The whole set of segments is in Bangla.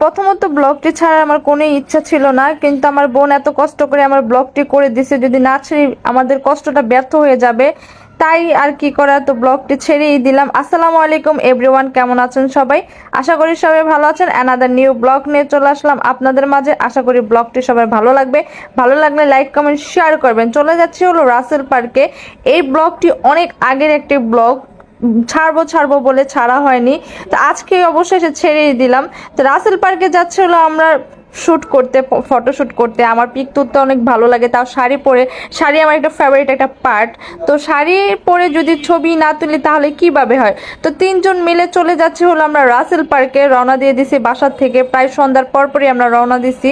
প্রথমত ব্লগটি ছাড়ার আমার কোনো ইচ্ছা ছিল না, কিন্তু আমার বোন এত কষ্ট করে আমার ব্লগটি করে দিছে, যদি না ছেড়ে আমাদের কষ্টটা ব্যর্থ হয়ে যাবে, তাই আর কি করা, তো ব্লগটি ছেড়েই দিলাম। আসসালামু আলাইকুম এভরিওয়ান, কেমন আছেন সবাই? আশা করি সবাই ভালো আছেন। অ্যানাদার নিউ ব্লগ নিয়ে চলে আসলাম আপনাদের মাঝে। আশা করি ব্লগটি সবাই ভালো লাগবে। ভালো লাগলে লাইক কমেন্ট শেয়ার করবেন। চলে যাচ্ছি হলো রাসেল পার্কে। এই ব্লগটি অনেক আগের একটি ব্লগ ছাড়বো ছাড়বো বলে ছাড়া হয়নি। তো আজকে অবশ্যই সে ছেড়েই দিলাম। তো রাসেল পার্কে যাচ্ছে হলো আমরা শ্যুট করতে ফটো শ্যুট করতে। আমার পিক তুলতে অনেক ভালো লাগে। তাও শাড়ি পরে, শাড়ি আমার একটা ফেভারিট একটা পার্ট তো শাড়ি পরে যদি ছবি না তুলি তাহলে কীভাবে হয়? তো তিনজন মিলে চলে যাচ্ছে হলো আমরা রাসেল পার্কে। রওনা দিয়ে দিছি বাসার থেকে। প্রায় সন্ধ্যার পরপরই আমরা রওনা দিছি।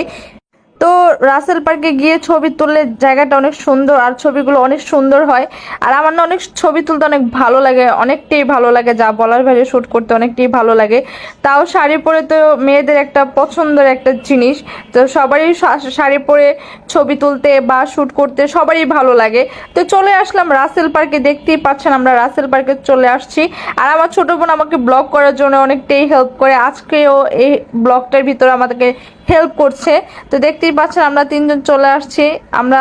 তো রাসেল পার্কে গিয়ে ছবি তুললে জায়গাটা অনেক সুন্দর আর ছবিগুলো অনেক সুন্দর হয়। আর আমার না অনেক ছবি তুলতে অনেক ভালো লাগে, অনেকটাই ভালো লাগে। যা বলার বাইরে শ্যুট করতে অনেকটাই ভালো লাগে। তাও শাড়ি পরে তো মেয়েদের একটা পছন্দের একটা জিনিস। তো সবারই শাড়ি পরে ছবি তুলতে বা শ্যুট করতে সবারই ভালো লাগে। তো চলে আসলাম রাসেল পার্কে, দেখতেই পাচ্ছেন আমরা রাসেল পার্কে চলে আসছি। আর আমার ছোট বোন আমাকে ব্লগ করার জন্য অনেকটাই হেল্প করে। আজকেও এই ব্লগটার ভিতরে আমাদেরকে হেল্প করছে। তো দেখতেই পাচ্ছেন আমরা তিনজন চলে আসছি। আমরা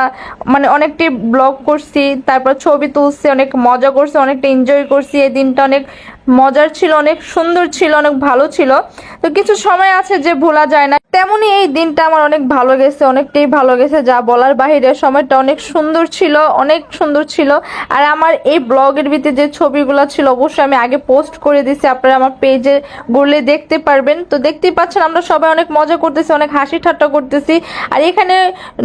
মানে অনেকটি ব্লগ করছি, তারপর ছবি তুলছি, অনেক মজা করছি, অনেকটা এনজয় করছি। এই দিনটা অনেক মজার ছিল অনেক, সুন্দর ছিল, অনেক ভালো ছিল। তো কিছু সময় আছে যে ভোলা যায় না। তেমনি এই দিনটা আমার অনেক ভালো গেছে, অনেকটাই ভালো গেছে। যা বলার বাহিরে সময়টা অনেক সুন্দর ছিল, অনেক সুন্দর ছিল। আর আমার এই ব্লগের ভিতরে যে ছবিগুলো ছিল, অবশ্যই আমি আগে পোস্ট করে দিছি, আপনারা আমার পেজে ঘুরলে দেখতে পারবেন। তো দেখতেই পাচ্ছেন, আমরা সবাই অনেক মজা করতেছি, অনেক হাসি ঠাট্টা করতেছি। আর এখানে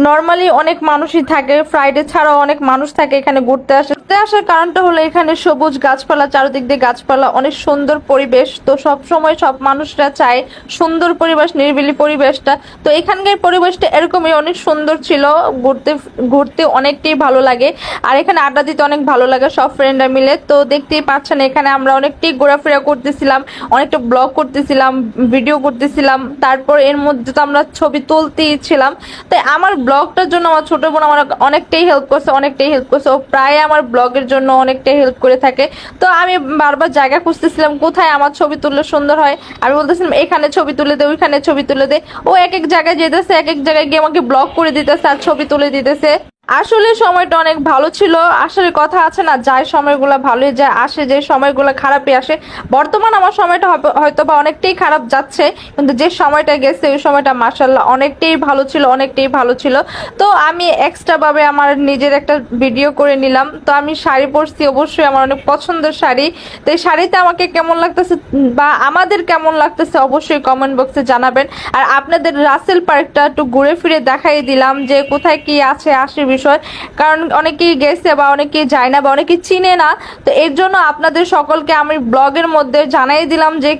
নর্মালি অনেক মানুষই থাকে ফ্রাইডে ছাড়াও অনেক মানুষ থাকে এখানে ঘুরতে আসে। আসার কারণটা হলো এখানে সবুজ গাছপালা, চারিদিক দিয়ে গাছপালা, অনেক সুন্দর পরিবেশ। তো সব সময় সব মানুষরা চায় সুন্দর পরিবেশ, নিরিবিলি পরিবেশটা। তো এখানকার পরিবেশটা এরকমই, অনেক সুন্দর ছিল। ঘুরতে ঘুরতে অনেকটাই ভালো লাগে। আর এখানে আড্ডা দিতে অনেক ভালো লাগে সব ফ্রেন্ডরা মিলে। তো দেখতেই পাচ্ছেন, এখানে আমরা অনেকটাই ঘোরাফেরা করতেছিলাম, অনেকটা ব্লগ করতেছিলাম ভিডিও করতেছিলাম। তারপর এর মধ্যে তো আমরা ছবি তুলতেই ছিলাম। তাই আমার ব্লগটার জন্য আমার ছোট বোন আমার অনেকটাই হেল্প করছে, অনেকটাই হেল্প করছে। ও প্রায় আমার ব্লগের জন্য অনেকটাই হেল্প করে থাকে। তো আমি বারবার জায়গা খুঁজতেছিলাম, কোথায় আমার ছবি তুললে সুন্দর হয়? আমি বলতেছিলাম, এখানে ছবি তুলে দে, ওইখানে ছবি তুলে দে। ও এক এক জায়গায় যেতেছে, এক এক জায়গায় গিয়ে আমাকে ব্লগ করে দিতেছে আর ছবি তুলে দিতেছে। আসলে সময়টা অনেক ভালো ছিল। আসলে কথা আছে না, যায় সময়গুলো ভালোই যায়, আসে যে সময়গুলো খারাপই আসে। বর্তমান আমার সময়টা হয়তো বা অনেকটাই খারাপ যাচ্ছে, কিন্তু যে সময়টা গেছে, ওই সময়টা মাসাল্লাহ অনেকটাই ভালো ছিল, অনেকটাই ভালো ছিল। তো আমি এক্সট্রাভাবে আমার নিজের একটা ভিডিও করে নিলাম। তো আমি শাড়ি পরছি, অবশ্যই আমার অনেক পছন্দের শাড়ি। তো এই শাড়িতে আমাকে কেমন লাগতেছে বা আমাদের কেমন লাগতেছে অবশ্যই কমেন্ট বক্সে জানাবেন। আর আপনাদের রাসেল পার্কটা একটু ঘুরে ফিরে দেখাই দিলাম যে কোথায় কি আছে, আসে বিষয়। কারণ অনেকেই গেছে বা অনেকেই যায় না বা অনেকেই চিনে না। তো এর জন্য আপনাদের সকলকে আমি ব্লগের মধ্যে জানাই দিলাম যে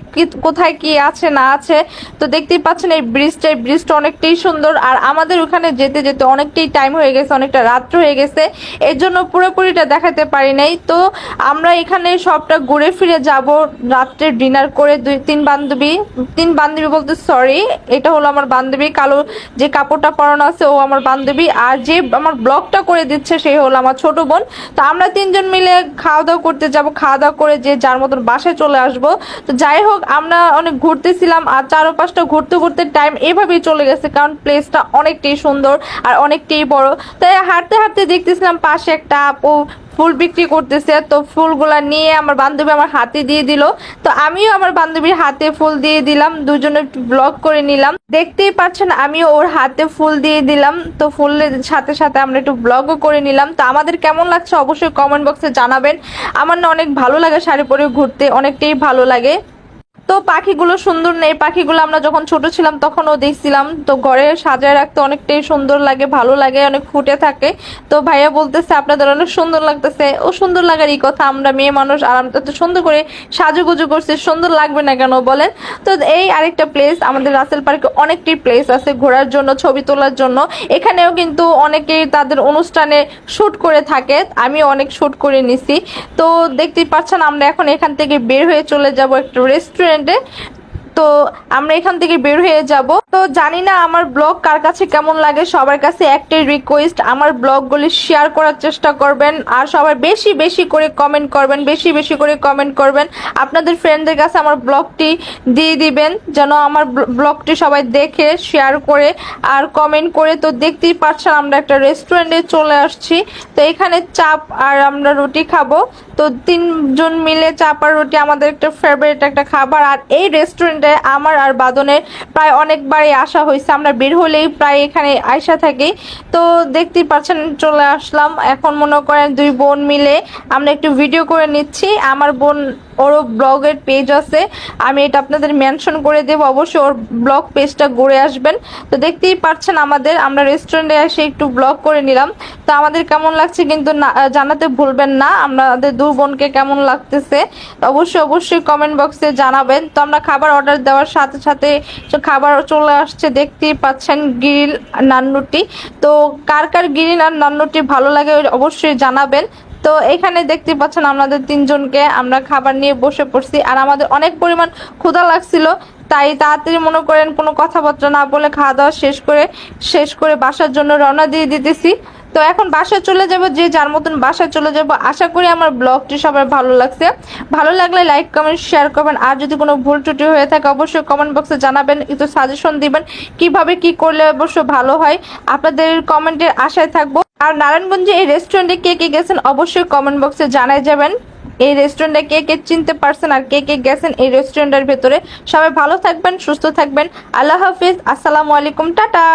কোথায় কি আছে, না আছে। তো দেখতেই পাচ্ছেন এই ব্রিজটা এই ব্রিজটা অনেকটাই সুন্দর। আর আমাদের ওখানে যেতে যেতে অনেকটাই টাইম হয়ে গেছে, অনেকটা রাত্র হয়ে গেছে। এর জন্য পুরোপুরিটা দেখাতে পারি নাই। তো আমরা এখানে সবটা ঘুরে ফিরে যাব রাত্রে ডিনার করে দুই, তিন বান্ধবী তিন বান্ধবী বলতে সরি এটা হলো আমার বান্ধবী, কালো যে কাপড়টা পরানো আছে ও আমার বান্ধবী। আর যে আমার ব্লগটা করে দিচ্ছে সেই হলো আমার ছোট বোন। তো আমরা তিনজন মিলে খাওয়া দাওয়া করতে যাব, খাওয়া দাওয়া করে যে যার মতন বাসায় চলে আসব। তো যাই হোক, আমরা অনেক ঘুরতেছিলাম আর চারপাশটা ঘুরতে ঘুরতে টাইম এভাবেই চলে গেছে, কারণ প্লেসটা অনেকটাই সুন্দর আর অনেকটাই বড়। তাই হাঁটতে হাঁটতে দেখতেছিলাম পাশে একটা ফুল বিক্রি করতেছে, তো ফুলগুলা নিয়ে আমার বান্ধবী আমার হাতে দিয়ে দিল। তো আমিও আমার বান্ধবীর হাতে ফুল দিয়ে দিলাম, দুজনে ব্লগ করে নিলাম। দেখতেই পাচ্ছেন, আমিও ওর হাতে ফুল দিয়ে দিলাম। তো ফুলের সাথে সাথে আমরা একটু ব্লগও করে নিলাম। তো আমাদের কেমন লাগছে অবশ্যই কমেন্ট বক্সে জানাবেন। আমার না অনেক ভালো লাগে শাড়ি পরে ঘুরতে, অনেকটাই ভালো লাগে। তো পাখিগুলো সুন্দর নেই। পাখিগুলো আমরা যখন ছোট ছিলাম তখনও দেখছিলাম। তো ঘরে সাজায় রাখতে অনেকটাই সুন্দর লাগে, ভালো লাগে, অনেক ফুটে থাকে। তো ভাইয়া বলতেছে, আপনাদের অনেক সুন্দর লাগতেছে। ও সুন্দর লাগারই কথা, আমরা মেয়ে মানুষ, আর আমরা তো সুন্দর করে সাজুগুজু করছি, সুন্দর লাগবে না কেন বলেন? তো এই আরেকটা প্লেস আমাদের রাসেল পার্কে অনেকটি প্লেস আছে ঘোরার জন্য, ছবি তোলার জন্য। এখানেও কিন্তু অনেকেই তাদের অনুষ্ঠানে শ্যুট করে থাকে। আমি অনেক শ্যুট করে নিছি। তো দেখতেই পাচ্ছেন, আমরা এখন এখান থেকে বের হয়ে চলে যাব একটা রেস্টুরেন্টে তো তো আমরা এখান থেকে বের হয়ে যাব। তো জানি না আমার ব্লগ কার কাছে কেমন লাগে, সবার কাছে একটাই রিকোয়েস্ট আমার ব্লগগুলি শেয়ার করার চেষ্টা করবেন আর সবাই বেশি বেশি করে কমেন্ট করবেন, বেশি বেশি করে কমেন্ট করবেন। আপনাদের ফ্রেন্ডদের কাছে আমার ব্লগটি দিয়ে দিবেন, যেন আমার ব্লগটি সবাই দেখে শেয়ার করে আর কমেন্ট করে। তো দেখতেই পাচ্ছেন আমরা একটা রেস্টুরেন্টে চলে আসছি। তো এখানে চাপ আর আমরা রুটি খাব। তো তিনজন মিলে চাপ রুটি আমাদের একটা ফেভারিট একটা খাবার। আর এই রেস্টুরেন্টে আমার আর বাদনের প্রায় অনেকবারই আসা হয়েছে। আমরা বের হলেই প্রায় এখানে আয়সা থাকি। তো দেখতেই পাচ্ছেন, চলে আসলাম। এখন মনে করেন দুই বোন মিলে আমরা একটু ভিডিও করে নিচ্ছি। আমার বোন, ওরও ব্লগের পেজ আছে। আমি এটা আপনাদের মেনশন করে দেবো। অবশ্যই ওর ব্লগ পেজটা ঘুরে আসবেন। তো দেখতেই পাচ্ছেন আমাদের, আমরা রেস্টুরেন্টে এসে একটু ব্লগ করে নিলাম। তো আমাদের কেমন লাগছে কিন্তু জানাতে ভুলবেন না। আমাদের দু বোনকে কেমন লাগতেছে অবশ্যই অবশ্যই কমেন্ট বক্সে জানাবেন। তো আমরা খাবার অর্ডার দেওয়ার সাথে সাথে খাবার চলে আসছে, দেখতেই পাচ্ছেন গ্রিল নান্নুটি। তো কার কার গ্রিল আর নান্নুটি ভালো লাগে অবশ্যই জানাবেন। তো এখানে দেখতে পাচ্ছেন আমাদের তিনজনকে আমরা খাবার নিয়ে বসে পড়ছি। আর আমাদের অনেক পরিমাণ ক্ষুধা লাগছিল, তাই তাড়াতাড়ি মনে করেন কোনো কথাবার্তা না বলে খাওয়া দাওয়া শেষ করে শেষ করে বাসার জন্য রওনা দিয়ে দিতেছি। তো এখন বাসায় চলে যাব, যে যার মতন বাসায় চলে যাব। আশা করি আমার ব্লগটি সবার ভালো লাগছে। ভালো লাগলে লাইক কমেন্ট শেয়ার করবেন। আর যদি কোনো ভুল ত্রুটি হয়ে থাকে, অবশ্যই কমেন্ট বক্সে জানাবেন, একটু সাজেশন দিবেন, কীভাবে কি করলে অবশ্য ভালো হয়। আপনাদের কমেন্টের আশায় থাকব। আর নারায়ণগঞ্জে এই রেস্টুরেন্টে কে কে গেছেন, অবশ্যই কমেন্ট বক্সে জানাই যাবেন। এই রেস্টুরেন্টে কে কে চিনতে পারছেন আর কে কে গেছেন এই রেস্টুরেন্টের ভেতরে। সবাই ভালো থাকবেন, সুস্থ থাকবেন। আল্লাহ হাফিজ। আসসালামু আলাইকুম। টাটা।